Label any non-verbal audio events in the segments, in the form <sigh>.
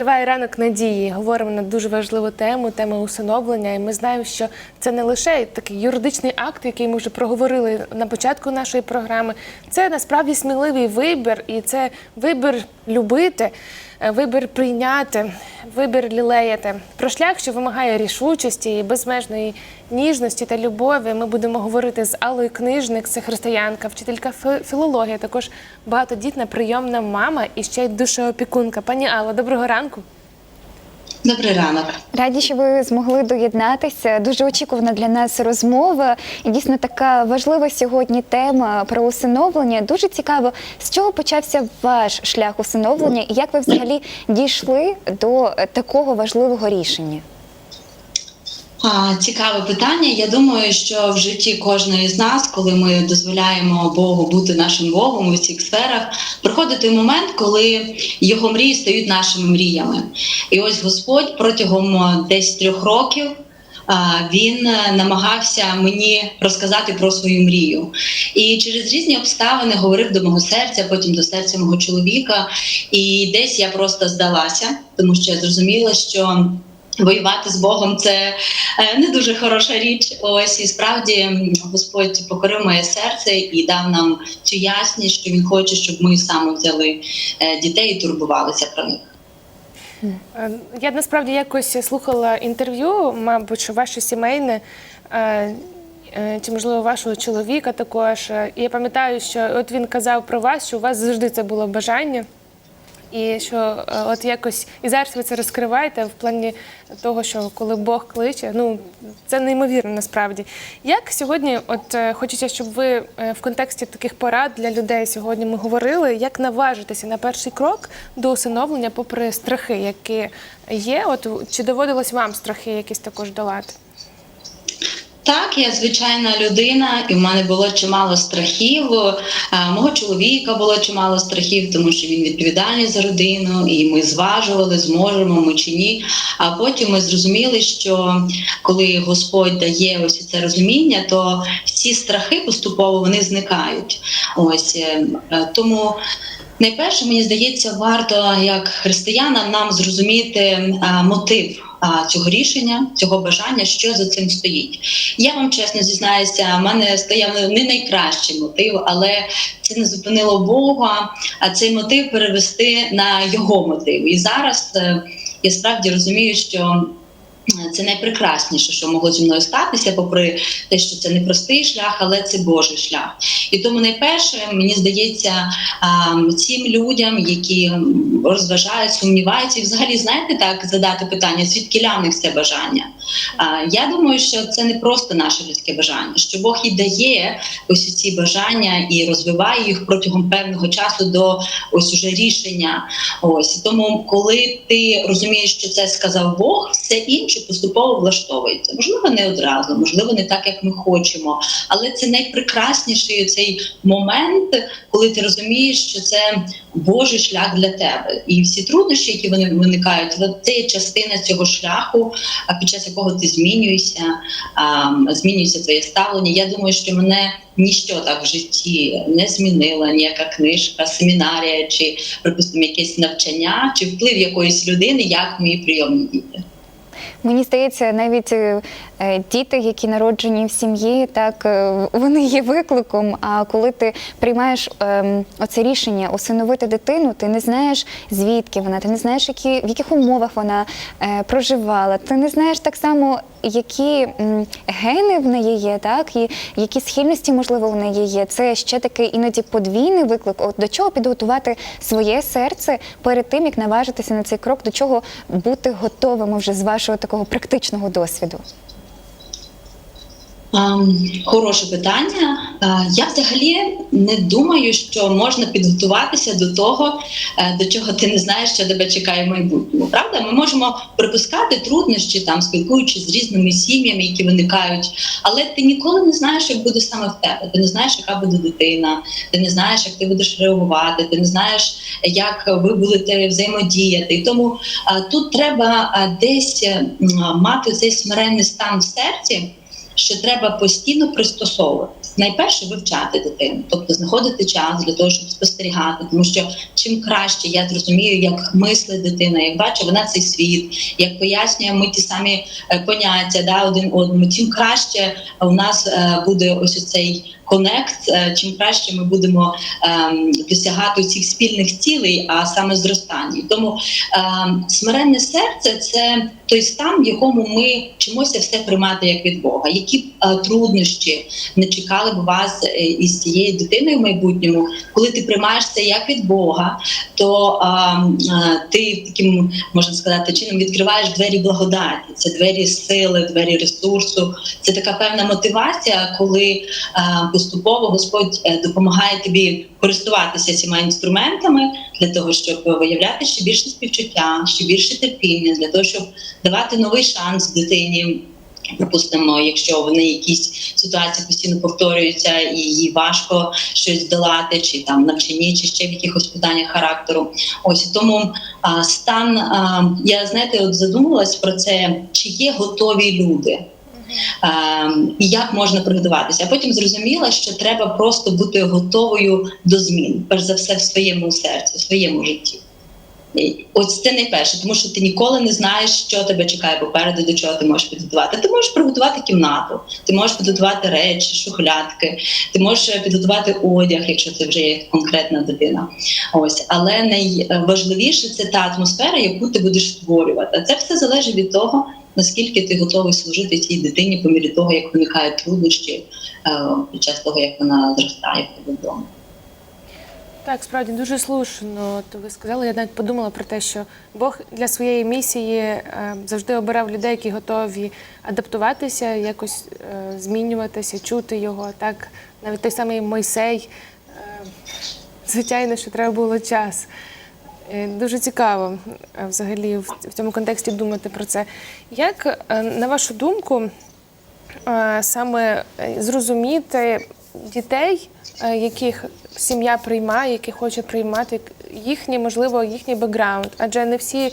Триває ранок надії. Говоримо на дуже важливу тему, тему усиновлення. І ми знаємо, що це не лише такий юридичний акт, який ми вже проговорили на початку нашої програми. Це насправді сміливий вибір, і це вибір любити, вибір прийняти, вибір лілеяти. Про шлях, що вимагає рішучості і безмежної ніжності та любові. Ми будемо говорити з Аллою Книжник, це християнка, вчителька фі- філології, також багатодітна прийомна мама і ще й душеопікунка. Пані Алло, доброго ранку. Добрий ранок. Раді, що ви змогли доєднатися. Дуже очікувана для нас розмова. І дійсно така важлива сьогодні тема про усиновлення. Дуже цікаво, з чого почався ваш шлях усиновлення і як ви взагалі дійшли до такого важливого рішення? Цікаве питання. Я думаю, що в житті кожної з нас, коли ми дозволяємо Богу бути нашим Богом у всіх сферах, приходить той момент, коли його мрії стають нашими мріями. І ось Господь протягом а, десь трьох років. Він е, намагався мені розказати про свою мрію, і через різні обставини говорив до мого серця, потім до серця мого чоловіка. І десь я просто здалася, тому що я зрозуміла, що Воювати з Богом це е, не дуже хороша річ. Ось і справді Господь покорив моє серце і дав нам цю ясність, що він хоче, щоб ми саме взяли е, дітей і турбувалися про них. Е, Я насправді якось слухала інтерв'ю, мабуть, що ваше сімейне. Чи можливо вашого чоловіка також. І я пам'ятаю, що от він казав про вас, що у вас завжди це було бажання, і що е, от якось і зараз ви це розкриваєте в плані того, що коли Бог кличе, ну це неймовірно насправді. Як сьогодні, от е, хочеться, щоб ви е, в контексті таких порад для людей сьогодні ми говорили, як наважитися на перший крок до усиновлення, попри страхи, які є. От чи доводилось вам страхи якісь також долати? Так, я звичайна людина, і в мене було чимало страхів. Е, Мого чоловіка було чимало страхів, тому що він відповідальний за родину, і ми зважували, зможемо ми чи ні. А потім ми зрозуміли, що коли Господь дає ось це розуміння, то всі страхи поступово вони зникають. Ось е, е, тому. Найперше, мені здається, варто як християнам нам зрозуміти а, мотив цього рішення, цього бажання, що за цим стоїть. Я вам чесно зізнаюся, в мене стояв не найкращий мотив, але це не зупинило Бога. А цей мотив перевести на його мотив. І зараз е, я справді розумію, що. Це найпрекрасніше, що могло зі мною статися, попри те, що це не простий шлях, але це Божий шлях. І тому найперше мені здається цим людям, які розважають, сумніваються, і взагалі знаєте так задати питання, звідки ля в них це бажання. Я думаю, що це не просто наше людське бажання, що Бог і дає ось ці бажання і розвиває їх протягом певного часу до ось уже рішення. Ось тому, коли ти розумієш, що це сказав Бог, все інше поступово влаштовується. Можливо, не одразу, можливо, не так, як ми хочемо, але це найпрекрасніший цей момент, коли ти розумієш, що це Божий шлях для тебе, і всі труднощі, які вони виникають, це частина цього шляху, а під час якого ти змінюєшся, змінюється твоє ставлення. Я думаю, що мене ніщо так в житті не змінило, ніяка книжка, семінарія, чи припустимо якесь навчання, чи вплив якоїсь людини, як мої прийомні діти. Мені здається, навіть е, діти, які народжені в сім'ї, так е, вони є викликом. А коли ти приймаєш ем, оце рішення усиновити дитину, ти не знаєш звідки вона, ти не знаєш, які в яких умовах вона е, проживала. Ти не знаєш так само, які гени в неї є, так і які схильності можливо в неї є. Це ще такий іноді подвійний виклик. От до чого підготувати своє серце перед тим, як наважитися на цей крок, до чого бути готовими вже з вашого такого практичного досвіду. Ем, Хороше питання. Е, Я взагалі не думаю, що можна підготуватися до того, е, до чого ти не знаєш, що тебе чекає в майбутньому. Правда, ми можемо припускати труднощі, там спілкуючись з різними сім'ями, які виникають, але ти ніколи не знаєш, як буде саме в тебе. Ти не знаєш, яка буде дитина, ти не знаєш, як ти будеш реагувати, ти не знаєш, як ви будете взаємодіяти. І тому е, тут треба десь мати цей смиренний стан в серці що треба постійно пристосовуватися. найперше вивчати дитину, тобто знаходити час для того, щоб спостерігати, тому що чим краще я зрозумію, як мислить дитина, як бачить вона цей світ, як пояснює ми ті самі е, поняття да, один одному, тим краще у нас е, буде ось цей конект, чим краще ми будемо ем, досягати цих спільних цілей, а саме зростання. Тому ем, смиренне серце це той стан, в якому ми вчимося все приймати як від Бога. Які е, труднощі не чекали б вас е, із цією дитиною в майбутньому, коли ти приймаєш це як від Бога, то ем, е, ти таким можна сказати чином відкриваєш двері благодаті, це двері сили, двері ресурсу. Це така певна мотивація, коли поступово Господь е, допомагає тобі користуватися цими інструментами для того, щоб виявляти ще більше співчуття, ще більше терпіння, для того, щоб давати новий шанс дитині. Припустимо, якщо вони якісь ситуації постійно повторюються, і їй важко щось долати, чи там навчанні, чи ще в якихось питаннях характеру. Ось тому а, стан а, я знаєте, от задумалась про це, чи є готові люди. Ем, і як можна приготуватися. А потім зрозуміла, що треба просто бути готовою до змін, перш за все, в своєму серці, в своєму житті. Ось це найперше, тому що ти ніколи не знаєш, що тебе чекає попереду, до чого ти можеш підготувати. Ти можеш приготувати кімнату, ти можеш підготувати речі, шухлядки, ти можеш підготувати одяг, якщо це вже є конкретна дитина. Ось, але найважливіше це та атмосфера, яку ти будеш створювати. Це все залежить від того, наскільки ти готовий служити цій дитині по мірі того, як виникають труднощі е, під час того, як вона зростає в тебе. Так, справді дуже слушно. То ви сказали, я навіть подумала про те, що Бог для своєї місії е, завжди обирав людей, які готові адаптуватися, якось е, змінюватися, чути його. Так, навіть той самий Мойсей. Звичайно, що треба було час. Е, Дуже цікаво е, взагалі в цьому контексті думати про це. Як, е, на вашу думку, саме зрозуміти дітей, яких сім'я приймає, які хоче приймати їхній, можливо, їхній бекграунд, адже не всі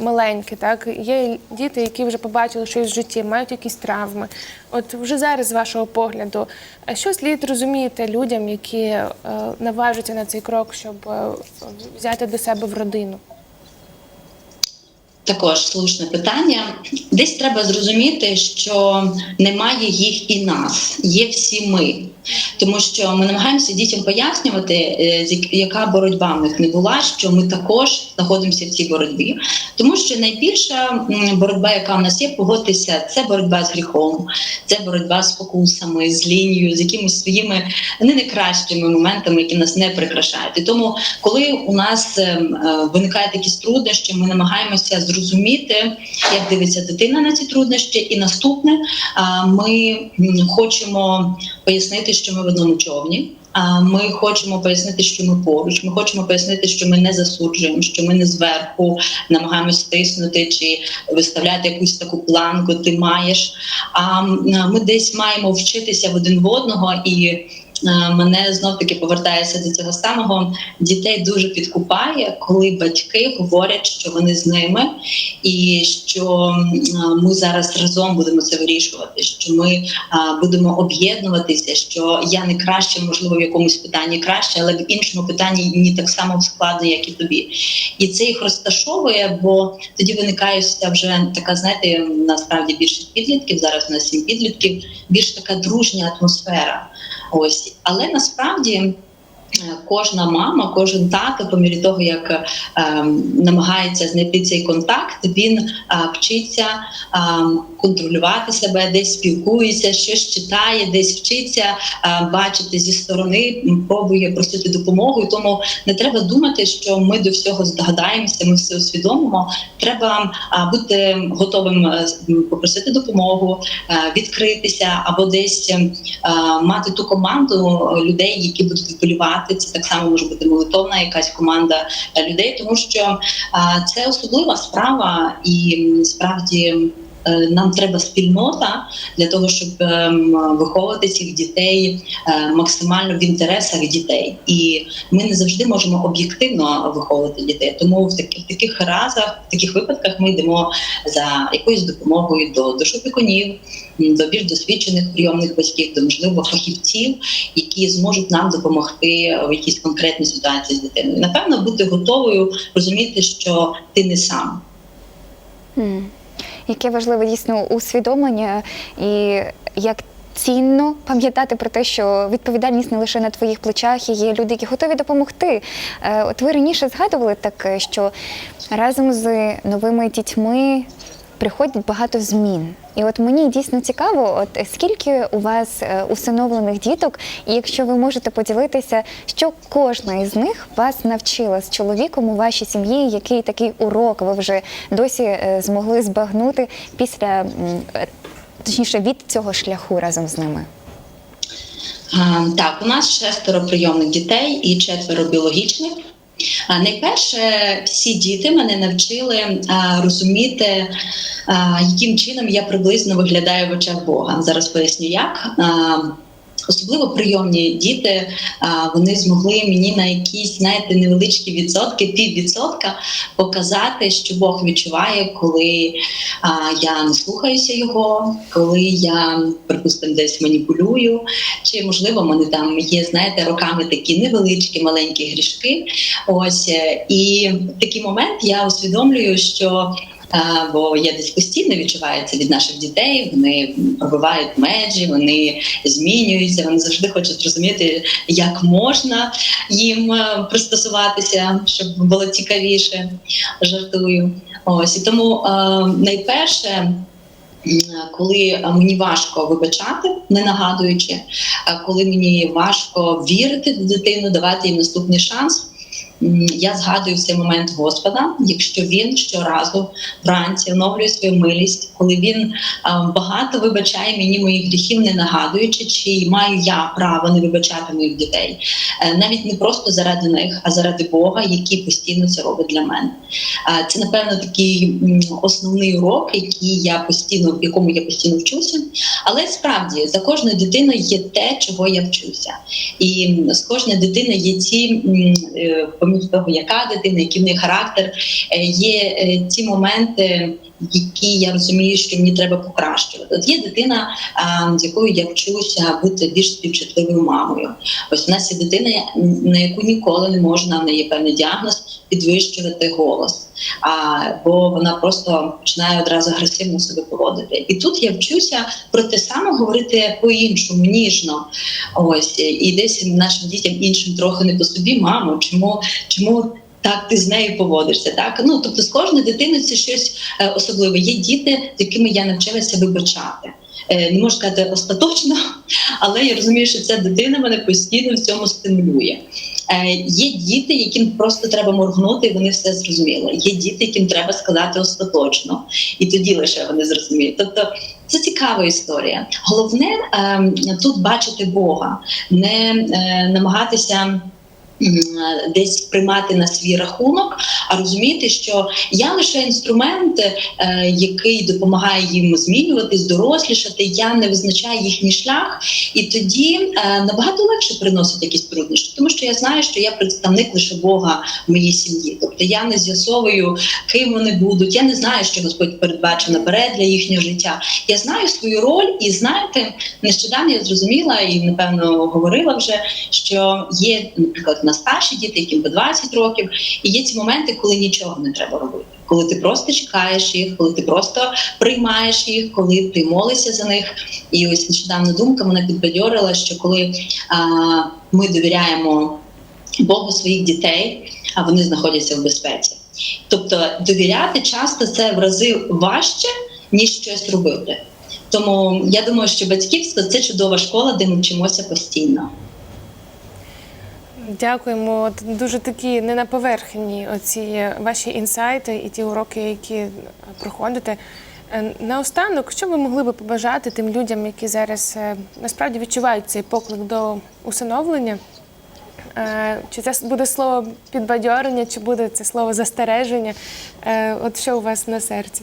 маленькі, так є діти, які вже побачили щось в житті, мають якісь травми. От вже зараз, з вашого погляду, е, що слід розуміти людям, які е, наважаться на цей крок, щоб е, взяти до себе в родину? Також слушне питання. Десь треба зрозуміти, що немає їх і нас, є всі ми. Тому що ми намагаємося дітям пояснювати, е, яка боротьба в них не була, що ми також знаходимося в цій боротьбі. Тому що найбільша боротьба, яка в нас є, погодьтеся, це боротьба з гріхом, це боротьба з спокусами, з лінією, з якимись своїми не найкращими моментами, які нас не прикрашають. І тому, коли у нас ем, е, виникають якісь труднощі, ми намагаємося зрозуміти, як дивиться дитина на ці труднощі. І наступне ми хочемо пояснити, що ми в одному човні. А ми хочемо пояснити, що ми поруч. Ми хочемо пояснити, що ми не засуджуємо, що ми не зверху намагаємось тиснути чи виставляти якусь таку планку. Ти маєш. А ми десь маємо вчитися в один в одного і. Е, Мене знов таки повертається до цього самого дітей дуже підкупає, коли батьки говорять, що вони з ними, і що ми зараз разом будемо це вирішувати. Що ми будемо об'єднуватися, що я не краще, можливо, в якомусь питанні краще, але в іншому питанні мені так само складно, як і тобі. І це їх розташовує, бо тоді виникає вже така, знаєте, насправді більшість підлітків. Зараз у нас сім підлітків, більш така дружня атмосфера. Ось, але насправді. Кожна мама, кожен тато, по мірі того, як е, намагається знайти цей контакт, він е, вчиться е, контролювати себе, десь спілкується, щось читає, десь вчиться е, бачити зі сторони, пробує просити допомогу. Тому не треба думати, що ми до всього здогадаємося, ми все усвідомимо. Треба е, бути готовим е, попросити допомогу, е, відкритися або десь е, мати ту команду людей, які будуть вболівати. Це так само може бути молитовна якась команда е, людей, тому що це особлива справа, і справді нам треба спільнота для того, щоб ем, виховувати цих дітей е, максимально в інтересах дітей. І ми не завжди можемо об'єктивно виховувати дітей. Тому в таких таких разах, в таких випадках ми йдемо за якоюсь допомогою до, до шопікунів, до більш досвідчених прийомних батьків, до можливо фахівців, які зможуть нам допомогти в якійсь конкретній ситуації з дитиною. Напевно, бути готовою розуміти, що ти не сам. М. Яке важливе дійсно усвідомлення і як. Цінно пам'ятати про те, що відповідальність не лише на твоїх плечах, і є люди, які готові допомогти. Е, От ви раніше згадували таке, що разом з новими дітьми приходять багато змін. І от мені дійсно цікаво, от скільки у вас е, усиновлених діток, і якщо ви можете поділитися, що кожна із них вас навчила з чоловіком у вашій сім'ї, який такий урок ви вже досі е, змогли збагнути після е, точніше від цього шляху разом з ними. Так, у нас шестеро прийомних дітей і четверо біологічних. Найперше, всі діти мене навчили а, розуміти, а, яким чином я приблизно виглядаю в очах Бога. Зараз поясню, як. А, Особливо прийомні діти, вони змогли мені на якісь, знаєте, невеличкі відсотки, піввідсотка показати, що Бог відчуває, коли я не слухаюся його, коли я, припустимо, десь маніпулюю, чи можливо, мене там є, знаєте, роками такі невеличкі маленькі грішки. Ось е, і такий момент я усвідомлюю, що. Бо десь постійно відчуваю це від наших дітей. Вони пробивають межі, вони змінюються. Вони завжди хочуть розуміти, як можна їм е, пристосуватися, щоб було цікавіше. Жартую. Ось і тому е, найперше. Коли мені важко вибачати, не нагадуючи, коли мені важко вірити в дитину, давати їм наступний шанс, я згадую в цей момент Господа, якщо він щоразу вранці оновлює свою милість, коли він багато вибачає мені моїх гріхів, не нагадуючи, чи маю я право не вибачати моїх дітей, Е, навіть не просто заради них, а заради Бога, який постійно це робить для мене. Це напевно такий основний урок, який я постійно, в якому я постійно вчуся. Але справді за кожною дитиною є те, чого я вчуся, і з кожної дитини є ці м, е, того, яка дитина, який в неї характер, е, є е, ці моменти. Які я розумію, що мені треба покращувати. От є дитина, з якою я вчуся бути більш співчутливою мамою. Ось у нас є дитина, на яку ніколи не можна в неї певний діагноз підвищувати голос, а бо вона просто починає одразу агресивно себе поводити. І тут я вчуся про те саме говорити по-іншому, ніжно. Ось і десь нашим дітям іншим трохи не по собі, мамо, чому чому. Так, ти з нею поводишся, так ну тобто з кожною дитиною це щось е, особливе. Є діти, з якими я навчилася вибачати. Е, не можу сказати остаточно, <laughs> але я розумію, що ця дитина мене постійно в цьому стимулює. Е, є діти, яким просто треба моргнути, і вони все зрозуміли. Є діти, яким треба сказати остаточно, і тоді лише вони зрозуміють. Тобто це цікава історія. Головне е, тут бачити Бога, не е, намагатися. Десь приймати на свій рахунок, а розуміти, що я лише інструмент, е, який допомагає їм змінюватись, дорослішати. Я не визначаю їхній шлях, і тоді е, набагато легше приносить якісь труднощі, тому що я знаю, що я представник лише Бога в моїй сім'ї. Тобто я не з'ясовую, ким вони будуть. Я не знаю, що Господь передбачив наперед для їхнього життя. Я знаю свою роль, і знаєте, нещодавно я зрозуміла і напевно говорила вже, що є, наприклад, на старші діти, яким по 20 років, і є ці моменти, коли нічого не треба робити. Коли ти просто чекаєш їх, коли ти просто приймаєш їх, коли ти молишся за них. І ось нещодавно думка мене підбадьорила, що коли а, ми довіряємо Богу своїх дітей, а вони знаходяться в безпеці. Тобто довіряти часто це в рази важче, ніж щось робити. Тому я думаю, що батьківство це чудова школа, де ми вчимося постійно. Дякуємо. От дуже такі не на поверхні оці ваші інсайти і ті уроки, які проходите. Е, Наостанок, що ви могли би побажати тим людям, які зараз е, насправді відчувають цей поклик до усиновлення? Е, Чи це буде слово підбадьорення, чи буде це слово застереження? От що у вас на серці?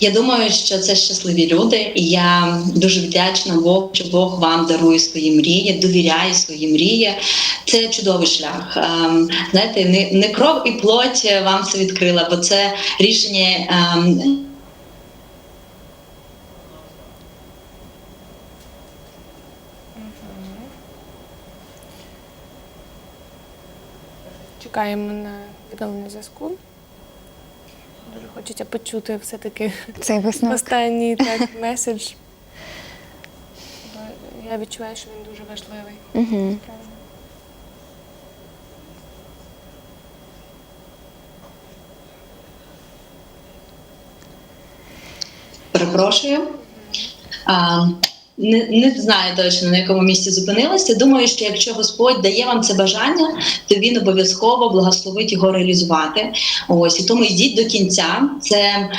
Я думаю, що це щасливі люди, і я дуже вдячна Богу, що Бог вам дарує свої мрії, довіряє свої мрії. Це чудовий шлях. Ем, Знаєте, не, не кров і плоть вам це відкрила, бо це рішення. ем, Чекаємо на відновлення зв'язку. Хочеться почути все-таки Цей висновок. останній так, <laughs> меседж. Бо Я відчуваю, що він дуже важливий. Угу. Перепрошую. А, не, не знаю точно на якому місці зупинилася. Думаю, що якщо Господь дає вам це бажання, то він обов'язково благословить його реалізувати. Ось і тому йдіть до кінця. Це е,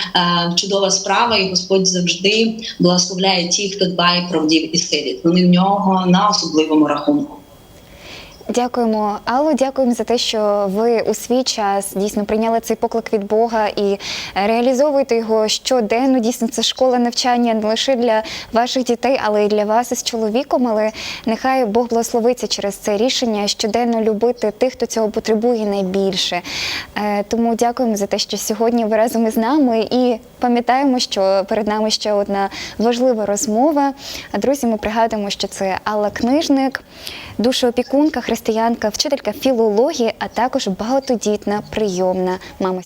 чудова справа, і Господь завжди благословляє ті, хто дбає про вдів і сиріт. Вони в нього на особливому рахунку. Дякуємо, Алло, дякуємо за те, що ви у свій час дійсно прийняли цей поклик від Бога і реалізовуєте його щоденно. Дійсно, це школа навчання не лише для ваших дітей, але й для вас із чоловіком. Але нехай Бог благословиться через це рішення щоденно любити тих, хто цього потребує найбільше. Е, Тому дякуємо за те, що сьогодні ви разом із нами і пам'ятаємо, що перед нами ще одна важлива розмова. Друзі, ми пригадуємо, що це Алла Книжник, душоопікунка, християнка, вчителька філології, а також багатодітна прийомна мама.